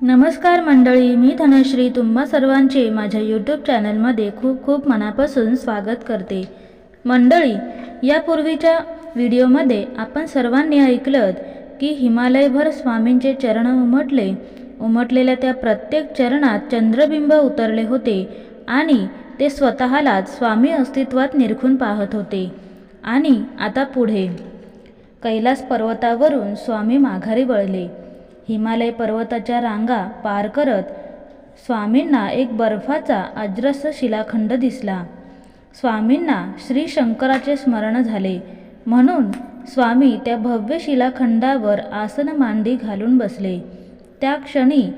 नमस्कार मंडळी मी धनश्री. तुम्हा सर्वांचे माझ्या यूट्यूब चॅनलमध्ये खूप खूप मनापासून स्वागत करते. मंडळी यापूर्वीच्या व्हिडिओमध्ये आपण सर्वांनी ऐकलं की हिमालयभर स्वामींचे चरण उमटले. उमटलेल्या त्या प्रत्येक चरणात चंद्रबिंब उतरले होते आणि ते स्वतःलाच स्वामी अस्तित्वात निरखून पाहत होते. आणि आता पुढे. कैलास पर्वतावरून स्वामी माघारी वळले. हिमालय पर्वताच्या रांगा पार करत स्वामींना एक बर्फाचा अजरस शिलाखंड दिसला. स्वामींना श्री शंकराचे स्मरण झाले. म्हणून स्वामी त्या भव्य शिलाखंडावर आसन मांडी घालून बसले. त्या क्षणी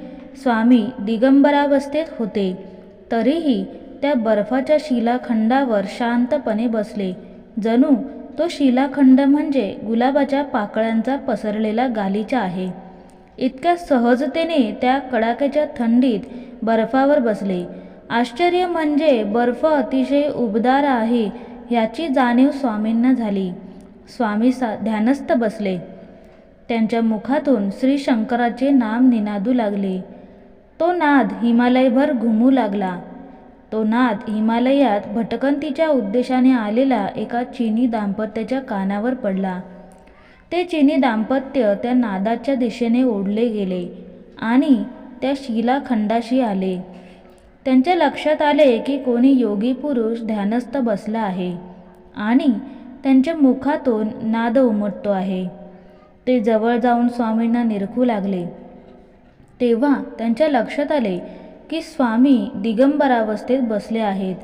स्वामी दिगंबरावस्थेत होते. तरीही त्या बर्फाच्या शिलाखंडावर शांतपणे बसले. जणू तो शिलाखंड म्हणजे गुलाबाच्या पाकळ्यांचा पसरलेला गालीचा आहे. इतक्या सहजतेने त्या कडाक्याच्या थंडीत बर्फावर बसले. आश्चर्य म्हणजे बर्फ अतिशय उबदार आहे ह्याची जाणीव स्वामींना झाली. स्वामी सा ध्यानस्थ बसले. त्यांच्या मुखातून श्री शंकराचे नाम निनादू लागले. तो नाद हिमालयभर घुमू लागला. तो नाद हिमालयात भटकंतीच्या उद्देशाने आलेला एका चिनी दाम्पत्याच्या कानावर पडला. ते चिनी दाम्पत्य त्या नादाच्या दिशेने ओढले गेले आणि त्या शिलाखंडाशी आले. त्यांच्या लक्षात आले की कोणी योगी पुरुष ध्यानस्थ बसला आहे आणि त्यांच्या मुखातून नाद उमटतो आहे. ते जवळ जाऊन स्वामींना निरखू लागले. तेव्हा त्यांच्या लक्षात आले की स्वामी दिगंबरावस्थेत बसले आहेत.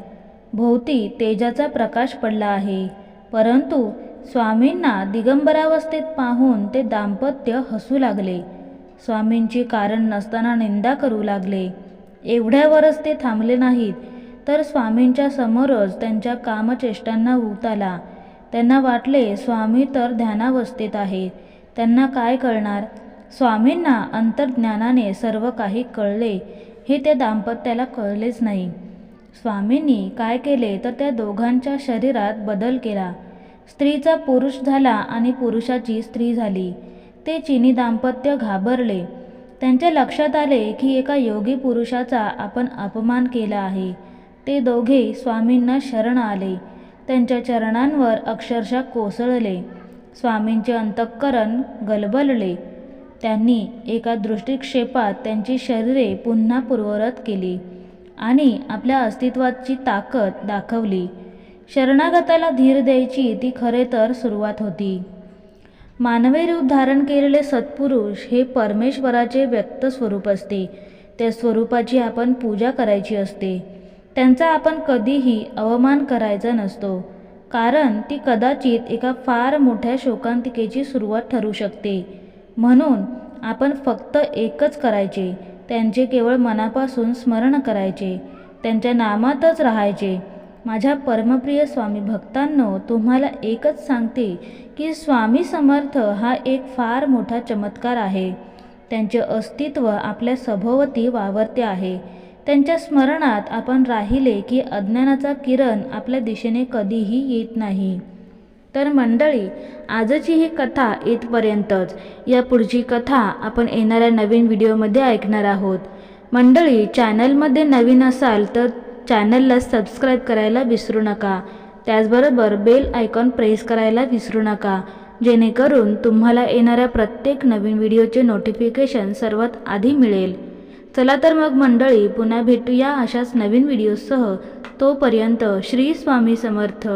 भोवती तेजाचा प्रकाश पडला आहे. परंतु स्वामींना दिगंबरावस्थेत पाहून ते दाम्पत्य हसू लागले. स्वामींची कारण नसताना निंदा करू लागले. एवढ्यावरच ते थांबले नाहीत तर स्वामींच्या समोरच त्यांच्या कामचेष्टांना ऊत आला. त्यांना वाटले स्वामी तर ध्यानावस्थेत आहेत त्यांना काय कळणार? स्वामींना अंतर्ज्ञानाने सर्व काही कळले हे त्या दाम्पत्याला कळलेच नाही. स्वामींनी काय केले तर त्या दोघांच्या शरीरात बदल केला. स्त्रीचा पुरुष झाला आणि पुरुषाची स्त्री झाली. ते चिनी दाम्पत्य घाबरले. त्यांच्या लक्षात आले की एका योगी पुरुषाचा आपण अपमान केला आहे. ते दोघे स्वामींना शरण आले. त्यांच्या चरणांवर अक्षरशः कोसळले. स्वामींचे अंतःकरण गलबलले. त्यांनी एका दृष्टिक्षेपात त्यांची शरीरे पुन्हा पूर्वरत केली आणि आपल्या अस्तित्वाची ताकद दाखवली. शरणागताला धीर द्यायची ती खरे तर सुरुवात होती. मानवी रूप धारण केलेले सत्पुरुष हे परमेश्वराचे व्यक्त स्वरूप असते. त्या स्वरूपाची आपण पूजा करायची असते. त्यांचा आपण कधीही अवमान करायचा नसतो. कारण ती कदाचित एका फार मोठ्या शोकांतिकेची सुरुवात ठरू शकते. म्हणून आपण फक्त एकच करायचे. त्यांचे केवळ मनापासून स्मरण करायचे. त्यांच्या नामातच राहायचे. माझ्या परमप्रिय स्वामी भक्तांनो तुम्हाला एकच सांगते की स्वामी समर्थ हा एक फार मोठा चमत्कार आहे. त्यांचे अस्तित्व आपल्या सभोवती वावरते आहे. त्यांच्या स्मरणात आपण राहिले की अज्ञानाचा किरण आपल्या दिशेने कधीही येत नाही. तर मंडळी आजची ही कथा इथपर्यंतच. या पुढची कथा आपण येणाऱ्या नवीन व्हिडिओमध्ये ऐकणार आहोत. मंडळी चॅनलमध्ये नवीन असाल तर चॅनलला सबस्क्राईब करायला विसरू नका. त्याचबरोबर बेल आयकॉन प्रेस करायला विसरू नका. जेणेकरून तुम्हाला येणाऱ्या प्रत्येक नवीन व्हिडिओचे नोटिफिकेशन सर्वात आधी मिळेल. चला तर मग मंडळी पुन्हा भेटूया अशाच नवीन व्हिडिओसह. तोपर्यंत श्री स्वामी समर्थ.